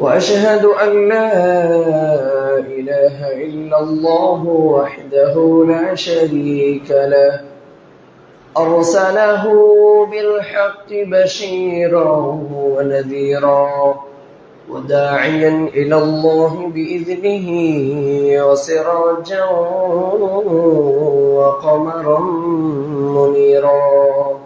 وأشهد أن لا إله إلا الله وحده لا شريك له. أرسله بالحق بشيرا ونذيرا وداعيا إلى الله بإذنه وسراجا وقمرا منيرا.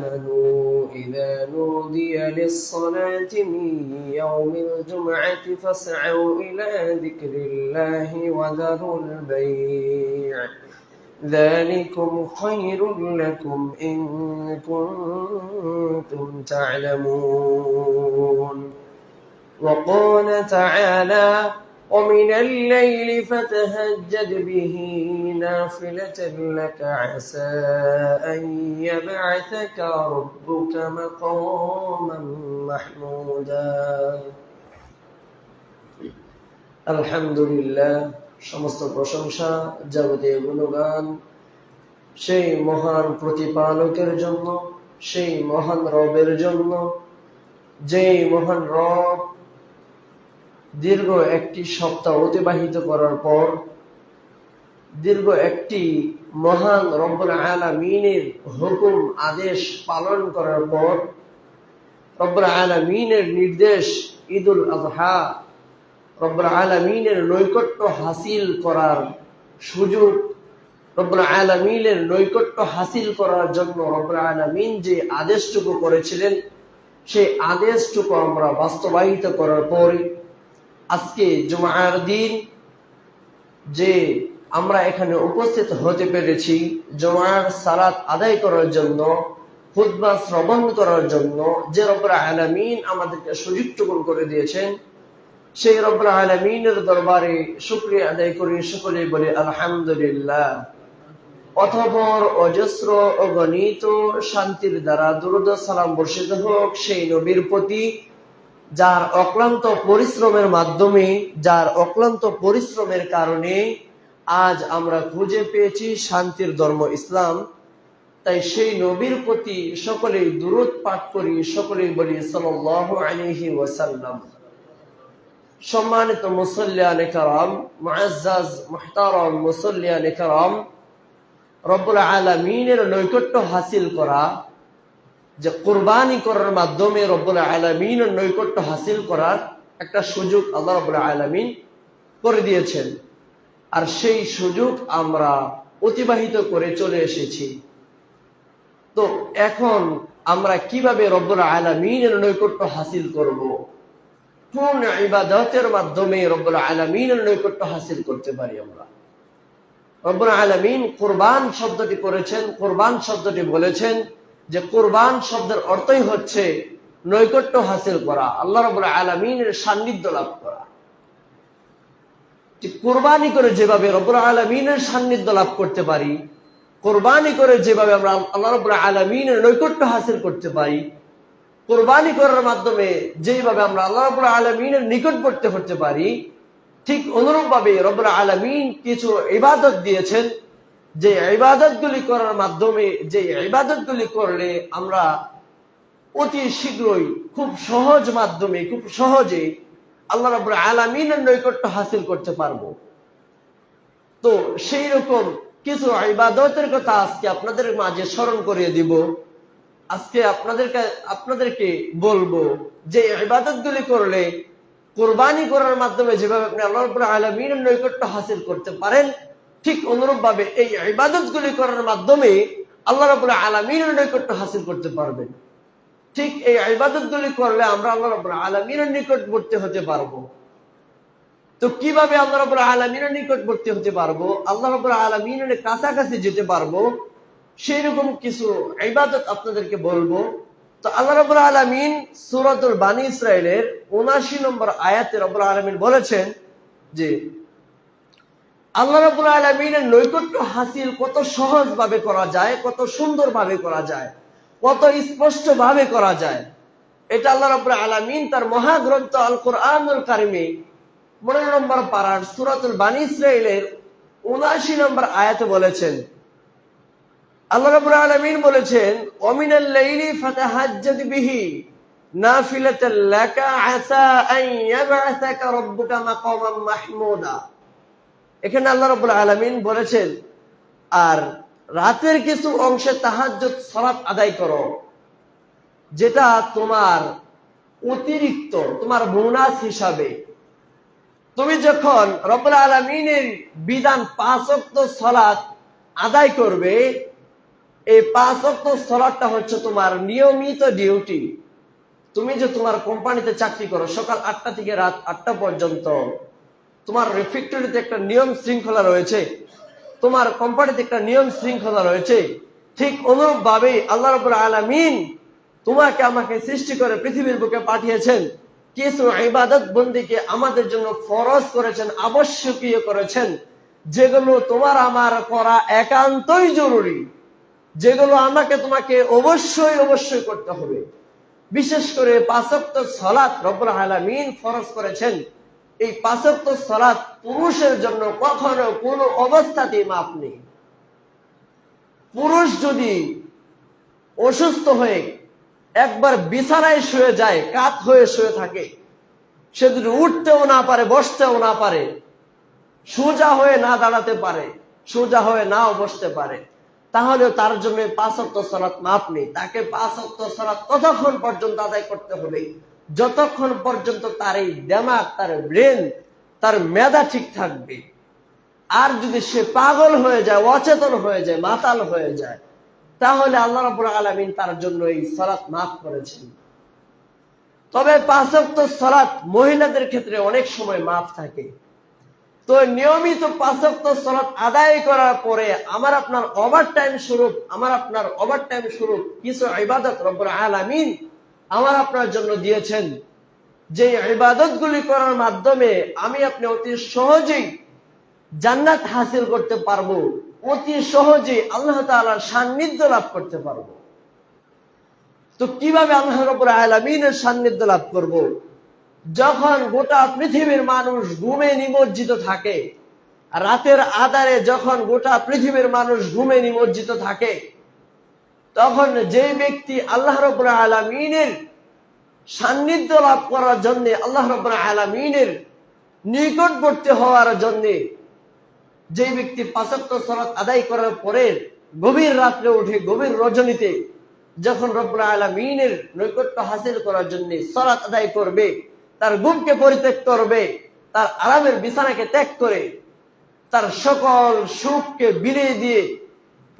نودي للصلاة من يوم الجمعة فاسعوا إلى ذكر الله وذروا البيع. ذلكم خير لكم إن كنتم تعلمون. وقال تعالى ومن الليل فتهجد به نافلة لك عسى أن يبعثك ربك مقاما محمودا الحمد لله সমস্ত প্রশংসা যাবতীয় গুণগান সেই মহান প্রতিপালকের জন্য সেই মহান রবের জন্য যেই মহান রব দীর্ঘ একটি সপ্তাহ অতিবাহিত করার পর দীর্ঘ একটি মহান রব্বুল আলামিনের হুকুম, আদেশ পালন করার পর রব্বুল আলামিনের নির্দেশ ঈদুল আজহা রব্বুল আলামিনের নৈকট্য হাসিল করার সুযোগ, রব্বুল আলামিনের নৈকট্য হাসিল করার জন্য রব্বুল আলামিন যে আদেশটুকু করেছিলেন, সেই আদেশটুকু আমরা বাস্তবায়িত করার পরে আজকে জুমার দিন যে আমরা এখানে উপস্থিত হতে পেরেছি জমার সালাত আদায় করার জন্য খুদ্া শ্রবণ করার জন্য। যে রব্বুল আলামিন আমাদেরকে সুযোগ করে দিয়েছেন, সেই রব্বুল আলামিনের দরবারে শুক্রিয়া আদায় করে সকলে বলে আলহামদুলিল্লাহ। অথবর অজস্র অগণিত শান্তির দ্বারা দুরুদ সালাম বর্ষিত হোক, সেই নবীর প্রতি যার অক্লান্ত পরিশ্রমের মাধ্যমে, যার অক্লান্ত পরিশ্রমের কারণে আজ আমরা খুঁজে পেয়েছি শান্তির ধর্ম ইসলাম। তাই সেই নবীর প্রতি সকলেই দূরত পাঠ করি, সকলেই বলি ওয়াসাল্লাম। সম্মানিত মুসল্লিয়ানে কারাম, রব্বুল আলামিনের নৈকট্য হাসিল করা, যে কোরবানি করার মাধ্যমে রব্বুল আলমিনের নৈকট্য হাসিল করার একটা সুযোগ আল্লাহ রব্বুল আলমিন করে দিয়েছেন। আর সেই সুযোগ আমরা অতিবাহিত করে চলে এসেছি। তো এখন আমরা কীভাবে রব্বুল আলমিনের নৈকট্য হাসিল করব। কোন ইবাদতের মাধ্যমে রব্বুল আলমিনের নৈকট্য হাসিল করতে পারি আমরা? রব্বুল আলমিন কোরবান শব্দটি করেছেন, কোরবান শব্দটি বলেছেন যে কোরবান শব্দের অর্থই হচ্ছে নৈকট্য হাসিল করা, আল্লাহ রব আলমিনের সান্নিধ্য লাভ করা। কোরবানি করে যেভাবে রবুল আলমিনের সান্নিধ্য লাভ করতে পারি, কোরবানি করে যেভাবে আমরা আল্লাহ রব আলমিনের নৈকট্য হাসিল করতে পারি, কোরবানি করার মাধ্যমে যেভাবে আমরা আল্লাহ রব আলমিনের নিকটবর্তী হতে পারি, ঠিক অনুরূপভাবে রবুল আলমিন কিছু ইবাদত দিয়েছেন। যে ইবাদতগুলি করার মাধ্যমে, যে ইবাদতগুলি করলে আমরা অতি শীঘ্রই খুব সহজ মাধ্যমে, খুব সহজে আল্লাহ রাবুল আলমিনের নৈকট্য হাসিল করতে পারব। তো সেই রকম কিছু ইবাদতের কথা আজকে আপনাদের মাঝে স্মরণ করিয়ে দিব। আজকে আপনাদেরকে আপনাদেরকে বলব যে ইবাদতগুলি করলে, কোরবানি করার মাধ্যমে যেভাবে আপনি আল্লাহ রাবুল আলমিনের নৈকট্য হাসিল করতে পারেন, ঠিক অনুরূপ ভাবে এই ইবাদত গুলি করার মাধ্যমে আল্লাহ রাবুল আলমিনের নৈকট্য হাসিল করতে পারবেন। ঠিক এই ইবাদত গুলি করলে আমরা আল্লাহ রাবুল আলমিনের নিকটবর্তী হতে পারব। তো কীভাবে আল্লাহ রাবুল আলমিনের নিকটবর্তী হতে পারব? আল্লাহ রাবুল আলমিনের কাছাকাছি যেতে পারব। সেই রকম কিছু ইবাদত আপনাদেরকে বলব। তো আল্লাহ রাবুল আলমিন সুরাতুল বানী ইসরায়েলের উনাশি নম্বর আয়াতে রবুল আলমিন বলেছেন যে, আল্লাহ রাবুল আলমিনের নৈকট্য হাসিল কত সহজ ভাবে করা যায়, কত সুন্দর ভাবে করা যায়। কত স্পষ্ট ভাবে করা যায়। এটা আল্লাহ রাবুল আলমিন তার মহাগ্রন্থ আল কোরআনুল কারিমে পনেরো নম্বর পাড়ার সুরাতুল বানী ইসরায়েলের উনআশি নম্বর আয়াতে বলেছেন। আল্লাহ রাবুল আলমিন বলেছেন অমিনাল লাইলি ফাতাহাজ্জাদ বিহি নাফিলাতাল লাকা আসা আন ইয়াবআসাকা রাব্বুকা মাকামান মাহমুদা। এখানে আল্লাহ রাব্বুল আলামিন বলেছেন, আর রাতের কিছু অংশে তাহাজ্জুদ, সালাত আদায় করো, যেটা তোমার অতিরিক্ত, তোমার বোনাস হিসাবে। তুমি যখন রব্বুল আলমিনের বিধান পাঁচ অক্ত সলাৎ আদায় করবে, এই পাঁচ অক্ত সলাৎটা হচ্ছে তোমার নিয়মিত ডিউটি। তুমি যে তোমার কোম্পানিতে চাকরি করো, সকাল আটটা থেকে রাত আটটা পর্যন্ত, তোমার ফ্যাক্টরিতে একটা নিয়ম শৃঙ্খলা রয়েছে। তোমার কোম্পানিতে একটা নিয়ম শৃঙ্খলা রয়েছে। ঠিক অনুরূপ ভাবে আল্লাহ রবুল আলমিন তোমাকে আমাকে সৃষ্টি করে পৃথিবীর বুকে পাঠিয়েছেন। কিছু ইবাদত বন্দিকে আমাদের জন্য ফরজ করেছেন, আবশ্যকীয় করেছেন। যেগুলো তোমার আমার করা একান্তই জরুরি। যেগুলো আমাকে তোমাকে অবশ্যই অবশ্যই করতে হবে। বিশেষ করে পাঁচক্ত সলাৎ রব্বুল আলামিন ফরজ করেছেন। এই পাঁচক্ত সলাৎ পুরুষের জন্য কখনো কোনো অবস্থাতেই মাপ নেই। পুরুষ যদি অসুস্থ হয়ে একবার বিছানায় শুয়ে যায়, কাত হয়ে শুয়ে থাকে, সে যদি উঠতেও না পারে, বসতেও না পারে, সোজা হয়ে না দাঁড়াতে পারে, সোজা হয়ে নাও বসতে পারে, তাহলে তার জন্য পাঁচত্ব সরাত মাপ নেই। তাকে পাঁচত্ব সরাত ততক্ষণ পর্যন্ত আদায় করতে হবে যতক্ষণ পর্যন্ত তার এই দেমাগ, তার ব্রেন তার মেধা ঠিক থাকবে, আর যদি সে পাগল হয়ে যায়, অচেতন হয়ে যায়, মাতাল হয়ে যায়, তাহলে আল্লাহ রাবুল আলমিন তার জন্য এই সলাৎ মাফ করেছেন। তবে পাঁচক্ত সলাৎ মহিলাদের ক্ষেত্রে অনেক সময় মাফ থাকে। তো নিয়মিত পাঁচক্ত সলাৎ আদায় করার পরে আমার আপনার ওভার টাইম স্বরূপ, আমার আপনার ওভার টাইম স্বরূপ কিছু ইবাদত রব্বুল আলামিন আমার আপনার জন্য দিয়েছেন যে ইবাদত গুলি করার মাধ্যমে আমি আপনি অতি সহজেই জান্নাত হাসিল করতে পারব, অতি সহজেই আল্লাহ তাআলার সান্নিধ্য লাভ করতে পারব তো কীভাবে আল্লাহ রব্বুল আলামিনের সান্নিধ্য লাভ করব। যখন গোটা পৃথিবীর মানুষ ঘুমে নিমজ্জিত থাকে, রাতের আধারে যখন গোটা পৃথিবীর মানুষ ঘুমে নিমজ্জিত থাকে তখন যে ব্যক্তি আল্লাহ রব্বুল আলামিনের সান্নিধ্য লাভ করার জন্য আল্লাহ রব্বুল আলামিনের নিকটবর্তী হওয়ার জন্য যে ব্যক্তি পাঁচাত্তর সলাৎ আদায় করার পরে গভীর রাত্রে উঠে গভীর রজনীতে যখন রব্বুল আলমিনের নৈকট্য হাসিল করার জন্য সলাৎ আদায় করবে, তার গুমকে পরিত্যাগ করবে, তার আরামের বিছানাকে ত্যাগ করে, তার সকল সুখকে বিলিয়ে দিয়ে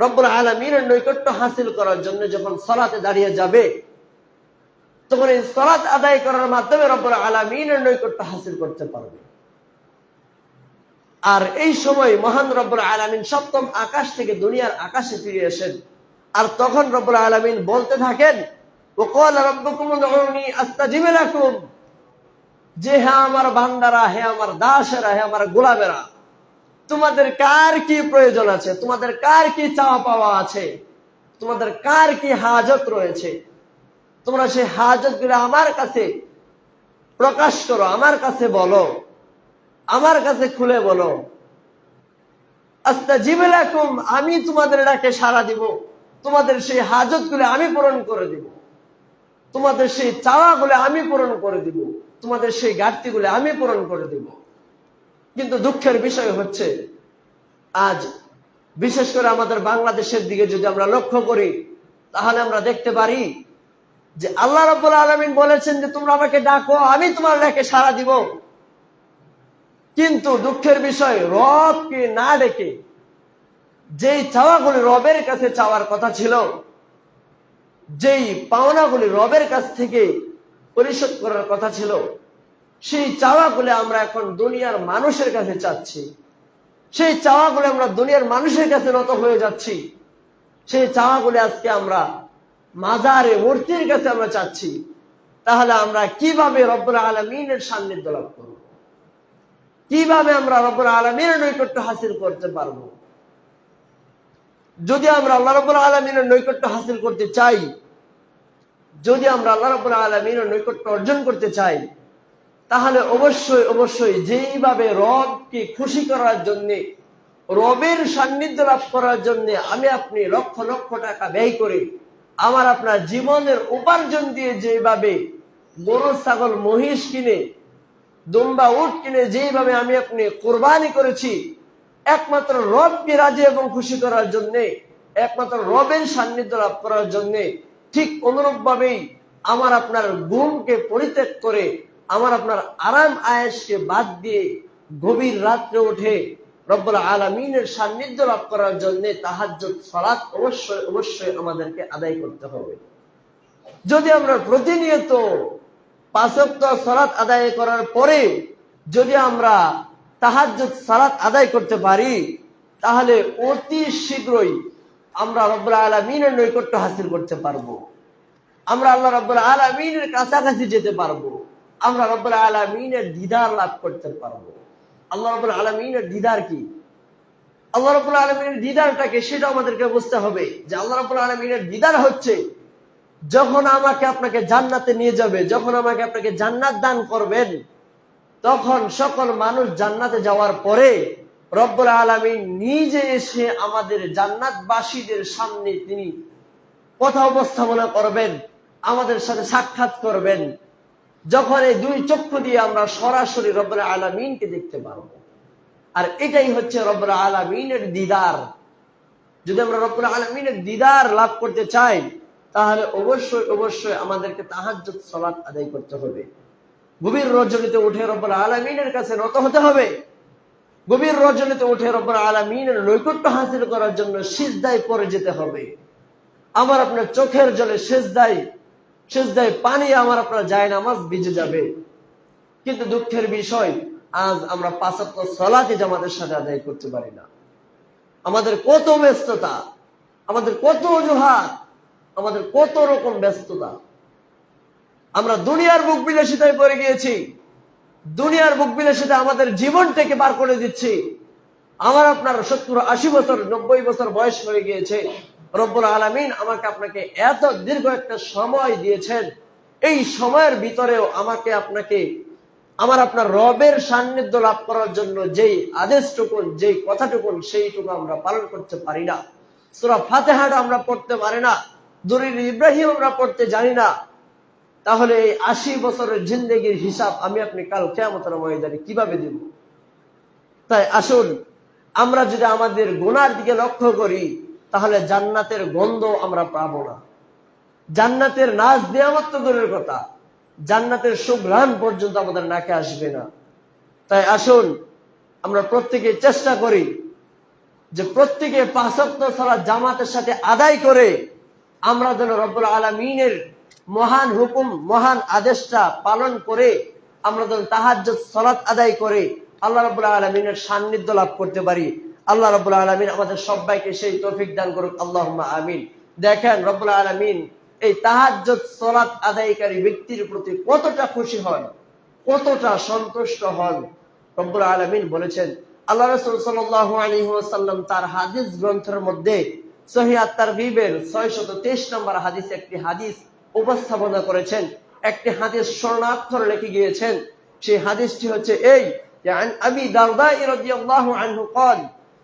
রব্বুল আলমিনের নৈকট্য হাসিল করার জন্য যখন সলাতে দাঁড়িয়ে যাবে, তখন এই সলাৎ আদায় করার মাধ্যমে রব্বুল আলমিনের নৈকট্য হাসিল করতে পারবে। আর এই সময় মহান রব্বুল আলমিন সপ্তম আকাশ থেকে দুনিয়ার আকাশে ফিরে আসেন। আর তখন রব্বুল আলমিন বলতে থাকেন যে হ্যাঁ আমার বান্দারা, হে আমার দাসেরা, হে আমার গোলামেরা তোমাদের কার কি প্রয়োজন আছে? তোমাদের কার কি চাওয়া পাওয়া আছে? তোমাদের কার কি হাজত রয়েছে? তোমরা সেই হাজতগুলো আমার কাছে প্রকাশ করো, আমার কাছে বলো, আমার কাছে খুলে বলো। আস্তা জিবেলাকুম আমি তোমাদের ডাকে সারা দিব। তোমাদের সেই হাজতগুলো আমি পূরণ করে দিব। তোমাদের সেই চাওয়া গুলো আমি পূরণ করে দিব। তোমাদের সেই ঘাটতি গুলো আমি পূরণ করে দিব। কিন্তু দুঃখের বিষয় হচ্ছে, আজ বিশেষ করে আমাদের বাংলাদেশের দিকে যদি আমরা লক্ষ্য করি, তাহলে আমরা দেখতে পারি যে আল্লাহ রব্বুল আলমিন বলেছেন যে, তোমরা আমাকে ডাকো, আমি তোমার ডাকে সারা দিব। কিন্তু দুঃখের বিষয়, রবকে না ডেকে যেই চাওয়াগুলি রবের কাছে চাওয়ার কথা ছিল, যেই পাওনাগুলি রবের কাছ থেকে পরিশোধ করার কথা ছিল সেই চাওয়াগুলি আমরা এখন দুনিয়ার মানুষের কাছে চাচ্ছি। সেই চাওয়াগুলি আমরা দুনিয়ার মানুষের কাছে নত হয়ে যাচ্ছি। সেই চাওয়াগুলি আজকে আমরা মাজারে মূর্তির কাছে আমরা চাচ্ছি। তাহলে আমরা কীভাবে রব্বুল আলমিনের সান্নিধ্য লাভ করব? কীভাবে আমরা রব্বুল আলমিনের নৈকট্য হাসিল করতে পারব? যদি আমরা আল্লাহ রব্বুল আলমিনের নৈকট্য হাসিল করতে চাই, যদি আমরা আল্লাহ রব্বুল আলমিনের নৈকট্য অর্জন করতে চাই তাহলে অবশ্যই অবশ্যই যেইভাবে রবকে খুশি করার জন্যে, রবের সান্নিধ্য লাভ করার জন্য আমি আপনি লক্ষ লক্ষ টাকা ব্যয় করি, আমার আপনার জীবনের উপার্জন দিয়ে যেভাবে গরু, ছাগল, মহিষ কিনে, দুম্বা, উট কিনে যেভাবে আমি আপনি কোরবানি করেছি, একমাত্র রবকে রাজি এবং খুশি করার জন্য, একমাত্র রবের সান্নিধ্য লাভ করার জন্য, ঠিক অনুরূপ ভাবেই আমার আপনার ঘুমকে পরিত্যাগ করে আমার আপনার আরাম আয়েসকে বাদ দিয়ে গভীর রাত্রে উঠে রব্বুল আলমিনের সান্নিধ্য লাভ করার জন্য তাহাজ্জুদ, সালাত অবশ্যই অবশ্যই আমাদেরকে আদায় করতে হবে। যদি আমরা প্রতিনিয়ত পাঁচক্ত সালাত আদায় করার পরে যদি আমরা তাহাজ্জুদ, সালাত আদায় করতে পারি, তাহলে অতি শীঘ্রই আমরা রব্বুল আলমিনের নৈকট্য হাসিল করতে পারব। আমরা আল্লাহ রব্বুল আলমিনের কাছাকাছি যেতে পারব। আমরা রব্বুল আলমিনের দিদার লাভ করতে পারব। আল্লাহ রব্বুল আলমিনের দিদার কি? আল্লাহ রব্বুল আলমিনের দিদারটাকে সেটা আমাদেরকে বুঝতে হবে যে আল্লাহ রব্বুল আলমিনের দিদার হচ্ছে যখন আমাকে আপনাকে জান্নাতে নিয়ে যাবে, যখন আমাকে আপনাকে জান্নাত দান করবেন, তখন সকল মানুষ জান্নাতে যাওয়ার পরে রব্বুল আলমিন নিজে এসে আমাদের জান্নাতবাসীদের সামনে তিনি কথা উপস্থাপনা করবেন, আমাদের সাথে সাক্ষাৎ করবেন। যখন এই দুই চক্ষু দিয়ে আমরা সরাসরি রব্বুল আলমিনকে দেখতে পারব। আর এটাই হচ্ছে রব্বুল আলমিনের দিদার। যদি আমরা রব্বুল আলমিনের দিদার লাভ করতে চাই, তাহলে অবশ্যই অবশ্যই আমাদেরকে তাহাজ্জুদ, সালাত আদায় করতে হবে। গভীর রজনীতে উঠে রব্বুল আলামিনের কাছে নত হতে হবে। গভীর রজনীতে উঠে রব্বুল আলমিনের নৈকট্য হাসিল করার জন্য সিজদায় পরে যেতে হবে। আমার আপনার চোখের জলে সেজদায় সেজদায় পানি আমার আপনার যায় নামাজ ভিজে যাবে। কিন্তু দুঃখের বিষয়, আজ আমরা পাঁচাত্ত সলাতে জামাতের সাথে আদায় করতে পারি না। আমাদের কত ব্যস্ততা, আমাদের কত অজুহাত, আমাদের কত রকম ব্যস্ততা। আমরা দুনিয়ার বুক বিলাসিতায় পড়ে গিয়েছি, দুনিয়ার বুক বিলাসিতা আমাদের জীবনটাকে বার করে দিচ্ছি। আমার আপনার সত্তর আশি বছর, নব্বই বছর বয়স হয়ে গিয়েছে। রব্বুল আলমিন আমাকে আপনাকে এত দীর্ঘ একটা সময় দিয়েছেন। এই সময়ের ভিতরেও আমাকে আপনাকে, আমার আপনার রবের সান্নিধ্য লাভ করার জন্য যেই আদেশটুকুন, যেই কথাটুকুন, সেইটুকু আমরা পালন করতে পারি না। সুরা ফাতেহাটা আমরা পড়তে পারি না দরির ইব্রাহিম আমরা পড়তে জানি না। তাহলে এই আশি বছরের জিন্দগির হিসাব আমি আপনি কাল কেমতের ময়দানে কীভাবে দিব? তাই আসুন, আমরা যদি আমাদের গুনার দিকে লক্ষ্য করি তাহলে জান্নাতের গন্ধ আমরা পাবো না। জান্নাতের নাচ দেওয়ার তো দূরের কথা। জান্নাতের সুঘ্রাণ পর্যন্ত আমাদের নাকে আসবে না। তাই আসুন, আমরা প্রত্যেকে চেষ্টা করি যে প্রত্যেকে পাঁচত্ব ছাড়া জামাতের সাথে আদায় করে আমরা যেন রব্বুল আলমিনের মহান হুকুম, মহান আদেশটা পালন করে আমরা যেন তাহাজ সলাৎ আদায় করে আল্লাহ রবুল্লা আলমিনের সান্নিধ্য লাভ করতে পারি। আল্লাহ রবুল্লা আলমিন আমাদের সবাইকে সেই তৌফিক দান করুক আল্লাহ আমিন দেখেন রব্বুল্লা আলমিন এই তাহাজ সলাৎ আদায়কারী ব্যক্তির প্রতি কতটা খুশি হন কতটা সন্তুষ্ট হন রব্বুল আলমিন বলেছেন আল্লাহ রসুল সাল্লাম তার হাদিস গ্রন্থের মধ্যে সহিয়া তারবিবের ছয় শত তেইশ নম্বর হাদিস একটি হাদিস উপস্থাপনা করেছেন একটি হাদিস স্বর্ণাক্ষর লিখে গিয়েছেন সেই হাদিসটি হচ্ছে এই যে عن أبي درداء رضي الله عنه قال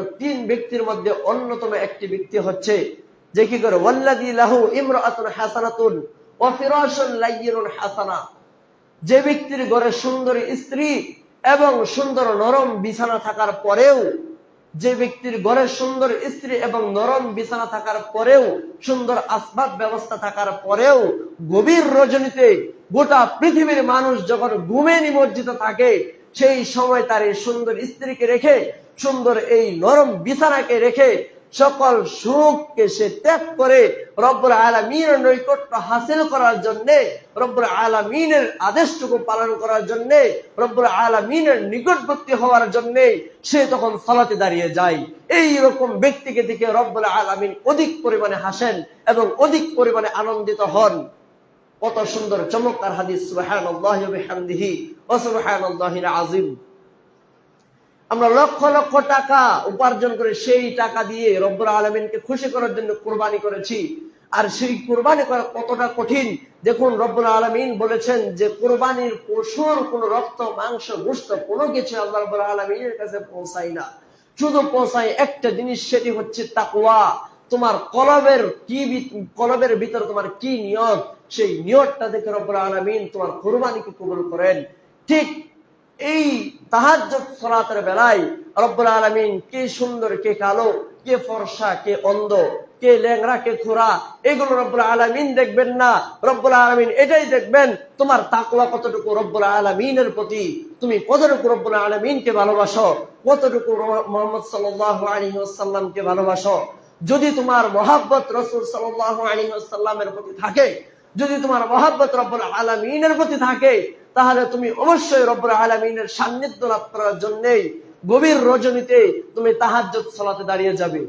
তো তিন ব্যক্তির মধ্যে অন্যতম একটি ব্যক্তি হচ্ছে, যে কি করে? যে ব্যক্তির ঘরে সুন্দর স্ত্রী এবং সুন্দর নরম বিছানা থাকার পরেও, যে ব্যক্তির ঘরে সুন্দর স্ত্রী এবং নরম বিছানা থাকার পরেও, সুন্দর আসবাব ব্যবস্থা থাকার পরেও গভীর রজনীতে গোটা পৃথিবীর মানুষ যখন ঘুমে নিমজ্জিত থাকে সেই সময় তার এই সুন্দর স্ত্রীকে রেখে, সুন্দর এই নরম বিছানাকে রেখে সকল সুখকে সে ত্যাগ করে রব্বুল আলমিনের নৈকট্য হাসিল করার জন্যে, রব্বুল আলমিনের আদেশটুকু পালন করার জন্যে, রব্বুল আলমিনের নিকটবর্তী হওয়ার জন্যে সে তখন সালাতে দাঁড়িয়ে যায়। এই রকম ব্যক্তিকে দেখে রব্বুল আলমিন অধিক পরিমাণে হাসেন এবং অধিক পরিমাণে আনন্দিত হন। কত সুন্দর চমৎকার হাদিস, সুবহানাল্লাহি ওয়া বিহামদিহি ওয়া সুবহানাল্লাহিল আযীম। আমরা লক্ষ লক্ষ টাকা উপার্জন করে সেই টাকা দিয়ে রব্বুল আলমিনকে খুশি করার জন্য কোরবানি করেছি। আর সেই কোরবানি করা কতটা কঠিন? দেখুন, রব্বুল আলমিন বলেছেন যে কোরবানির পশুর কোন রক্ত, মাংস গোস্ত কোনো কিছু আল্লাহ রব্বুল আলমিনের কাছে পৌঁছায় না। শুধু পৌঁছায় একটা জিনিস, সেটি হচ্ছে তাকুয়া তোমার কলবের কি কলবের ভিতর তোমার কি নিয়ত? সেই নিয়তটা দেখে রব্বুল আলমিন তোমার কোরবানিকে কবুল করেন। ঠিক এই সালাতের বেলায় রব্বুল আলামিন কে সুন্দর, কে কালো, কে ফর্সা, কে অন্ধ, কে ল্যাংরা কে খোরা, এগুলো রব্বুল আলামিন দেখবেন না। রব্বুল আলামিন এটাই দেখবেন, তোমার তাকওয়া কতটুকু রব্বুল আলামিনের প্রতি? তুমি কতটুকু রব্বুল আলামিনকে ভালোবাসো? কতটুকু মোহাম্মদ সাল্লাল্লাহু আলাইহি ওয়াসাল্লামকে ভালোবাসো? যদি তোমার মহাব্বত রসুল সাল্লাল্লাহু আলাইহি ওয়াসাল্লামের প্রতি থাকে যদি তোমার মহাব্বত রব্বুল আলামিনের প্রতি থাকে তাহলে তুমি অবশ্যই রব্বুল আলামিনের সান্নিধ্য লাভ করার জন্যই গভীর রজনীতে তুমি তাহাজ্জুদ সালাতে দাঁড়িয়ে যাবে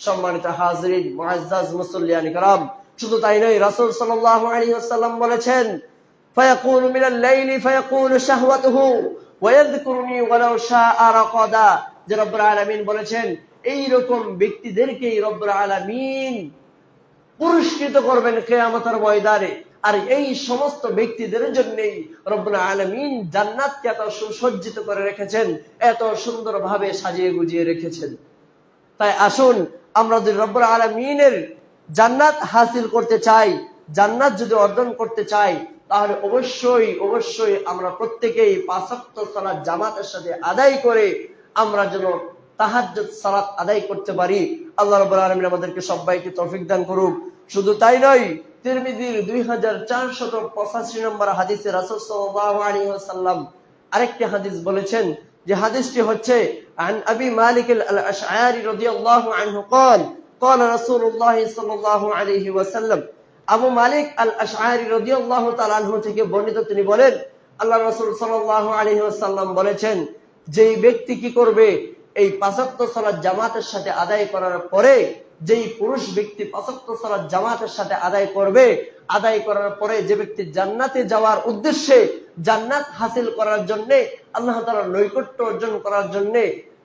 সম্মানিত হাজরিন মুআজ্জাজ মুসল্লিয়ান کرام শুধু তাই নয় রাসূল সাল্লাল্লাহু আলাইহি ওয়াসাল্লাম বলেছেন ফায়াকুলু মিনাল লাইলি ফায়াকুলু শাহওয়াতুহু ওয়ায়াযকুরুনি ওয়ালাউ শাআ রাকাদা যে রব্বুল আলামিন বলেছেন এই রকম ব্যক্তিদেরকেই রব্বুল আলামিন পুরস্কৃত করবেন কেয়ামতের ময়দানে। আর এই সমস্ত ব্যক্তিদের জন্যই রব্বুল আলমিন জান্নাতকে এত সুসজ্জিত করে রেখেছেন, এত সুন্দর ভাবে সাজিয়ে গুজিয়ে রেখেছেন। তাই আসুন, আমরা যদি রব্বুল আলমিনের জান্নাত হাসিল করতে চাই, জান্নাত যদি অর্জন করতে চাই, তাহলে অবশ্যই অবশ্যই আমরা প্রত্যেকেই পাঁচক্ত সালাত জামাতের সাথে আদায় করে আমরা যেন তাহাজ্জুদ সালাত আদায় করতে পারি আল্লাহ রাব্বুল আলামিন আমাদেরকে সবাইকে তৌফিক দান করুক শুধু তাই নয় তিরমিজির দুই হাজার চারশত পঁচাশি নম্বর হাদিসে রাসূল সাল্লাল্লাহু আলাইহি ওয়াসাল্লাম আরেকটি হাদিস বলেছেন যে হাদিসটি হচ্ছে عن أبي مالك الأشعري رضي الله عنه قال قال رسول الله صلى الله عليه وسلم আবু মালিক আল আশআরি রাদিয়াল্লাহু তাআলা আনহু থেকে বর্ণিত তিনি বলেন আল্লাহ রাসূল সাল্লাল্লাহু আলাইহি ওয়াসাল্লাম বলেছেন যেই ব্যক্তি কি করবে এই পাঁচাত্তর সালাত জামাতের সাথে আদায় করার পরে, যেই পুরুষ ব্যক্তি পাঁচাত্তর সালাত জামাতের সাথে আদায় করবে, আদায় করার পরে যে ব্যক্তি জান্নাতে যাওয়ার উদ্দেশ্যে জান্নাত হাসিল করার জন্য, আল্লাহ তাআলার নৈকট্য অর্জন করার জন্য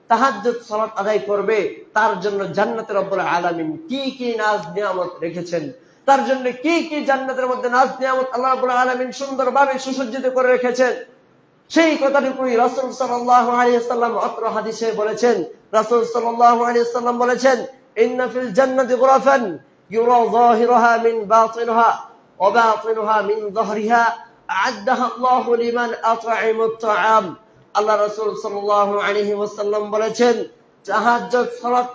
তাহাজ্জুদ সালাত আদায় করবে, তার জন্য জান্নাতের রব্বুল আলামিন কি কি নাজ নিয়ামত রেখেছেন? তার জন্য কি কি জান্নাতের মধ্যে নাজ নিয়ামত আল্লাহ আলামিন সুন্দরভাবে সুসজ্জিত করে রেখেছেন? সেই কথাটুকুই রাসূল সাল্লাল্লাহু আলাইহি সাল্লাম অত্র হাদিসে বলেছেন, রাসূল সাল্লাল্লাহু আলাইহি সাল্লাম বলেছেন, ইন্না ফিল জান্নাতি গুরাফান ইউরা যাহিরুহা মিন বাতিনহা মিন আল্লাহু বলেছেন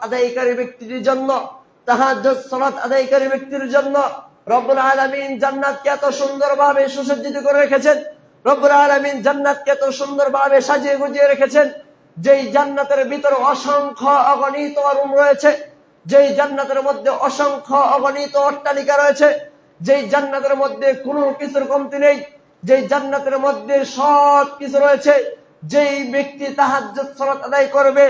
আদায়কারী ব্যক্তির জন্য আদায়কারী ব্যক্তির জন্য জান্নাতকে এত সুন্দরভাবে সুসজ্জিত করে রেখেছেন রব্বুল আলামিন জান্নাতকে এত সুন্দরভাবে সাজিয়ে গুজিয়ে রেখেছেন, যেই জান্নাতের ভিতরে অসংখ্য অগণিত রুম রয়েছে, যেই জান্নাতের মধ্যে অসংখ্য অগণিত অট্টালিকা রয়েছে, যেই জান্নাতের মধ্যে কোনো কিছুর কমতি নেই, যেই জান্নাতের মধ্যে সব কিছু রয়েছে, যেই ব্যক্তি তাহাজ্জুদ সালাত আদায় করবে,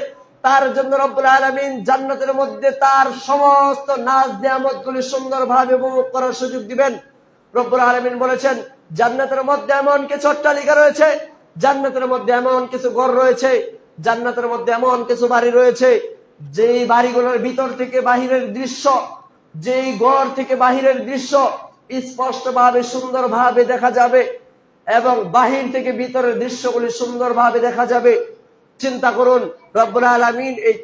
তার জন্য রব্বুল আলামিন জান্নাতের মধ্যে তার সমস্ত নাচ নাজ নিয়ামতগুলি সুন্দরভাবে উপভোগ করার সুযোগ দিবেন। রব্বুল আলামিন বলেছেন জান্নাতের মধ্যে এমন কিছু অট্টালিকা রয়েছে, জান্নাতের মধ্যে এমন কিছু ঘর রয়েছে, জান্নাতের মধ্যে এমন কিছু বাড়ি রয়েছে, যেই বাড়িগুলোর ভিতর থেকে বাহিরের দৃশ্য, যেই ঘর থেকে বাহিরের দৃশ্য স্পষ্টভাবে, সুন্দরভাবে দেখা যাবে এবং বাহির থেকে ভিতরের দৃশ্যগুলি সুন্দরভাবে দেখা যাবে। চিন্তা করুন, রব্বুল আলমিন এই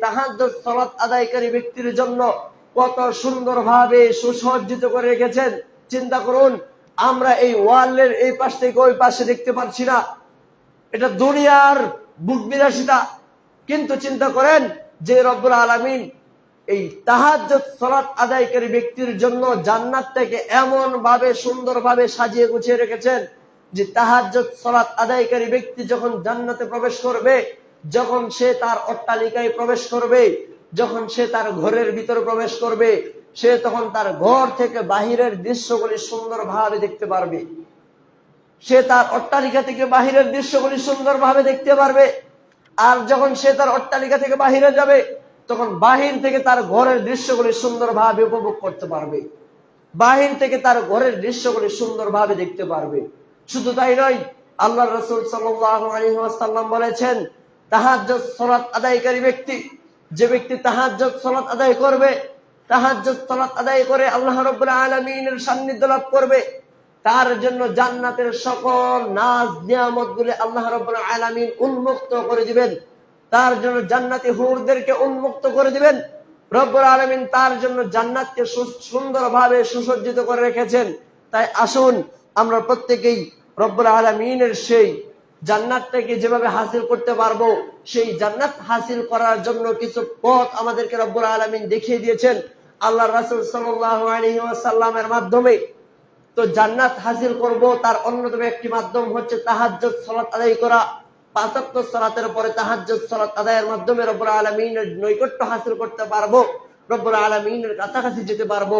সালাত আদায়কারী ব্যক্তির জন্য কত সুন্দরভাবে সুসজ্জিত করে রেখেছেন। চিন্তা করুন আমরা এই ওয়ালের এই পাশ থেকে ওই পাশে দেখতে পাচ্ছি না। এটা দুনিয়ার বুক বিলাসিতা। কিন্তু চিন্তা করেন যে রব্বুল আলমিন এই তাহাজ্জুদ সালাত আদায়কারী ব্যক্তির জন্য জান্নাত থেকে এমন ভাবে সুন্দর ভাবে সাজিয়ে গুছিয়ে রেখেছেন যে তাহাজ্জুদ সালাত আদায়কারী ব্যক্তি যখন জান্নাতে প্রবেশ করবে, যখন সে তার অট্টালিকায় প্রবেশ করবে, যখন সে তার ঘরের ভিতরে প্রবেশ করবে সে তখন তার ঘর থেকে বাহিরের দৃশ্যগুলি সুন্দরভাবে দেখতে পারবে। সে তার অট্টালিকা থেকে বাহিরের দৃশ্যগুলি সুন্দরভাবে দেখতে পারবে। আর যখন সে তার অট্টালিকা থেকে বাহিরে যাবে, তখন বাহির থেকে তার ঘরের দৃশ্যগুলি সুন্দরভাবে উপভোগ করতে পারবে। বাহির থেকে তার ঘরের দৃশ্যগুলি সুন্দরভাবে দেখতে পারবে। শুধু তাই নয় আল্লাহ রসুল সাল্লাম বলেছেন তাহাজ্জত সলাৎ আদায়কারী ব্যক্তি, যে ব্যক্তি তাহাজ্জত সলাৎ আদায় করবে আদায় করে আলমিনের সান্নিধ্য লাভ করবে। তার জন্য জান্নাতের সকল নাজ উন্মুক্ত করে দিবেন। তার জন্য জান্নাতি হুরদেরকে উন্মুক্ত করে দিবেন। রব্বুল আলামিন তার জন্য জান্নাতকে সুন্দরভাবে সুসজ্জিত করে রেখেছেন। তাই আসুন, আমরা প্রত্যেকেই রব্বুল আলামিনের সেই জান্নাতটাকে যেভাবে হাসিল করতে পারব, সেই জান্নাত হাসিল করার জন্য কিছু পথ আমাদেরকে রব্বুল আলামিন দেখিয়ে দিয়েছেন। আল্লাহ রাসুল সাল্লামের মাধ্যমে তো জান্নাত হাসিল করব, তার অন্যতম একটি মাধ্যম হচ্ছে তাহাজ সলাত আদায় করা। পাঁচাত্তর সলাতের পরে তাহাজ সলাত আদায়ের মাধ্যমে রব্বুল আলমিনের নৈকট্য হাসিল করতে পারব, রব্বুল আলমিনের কাছাকাছি যেতে পারব।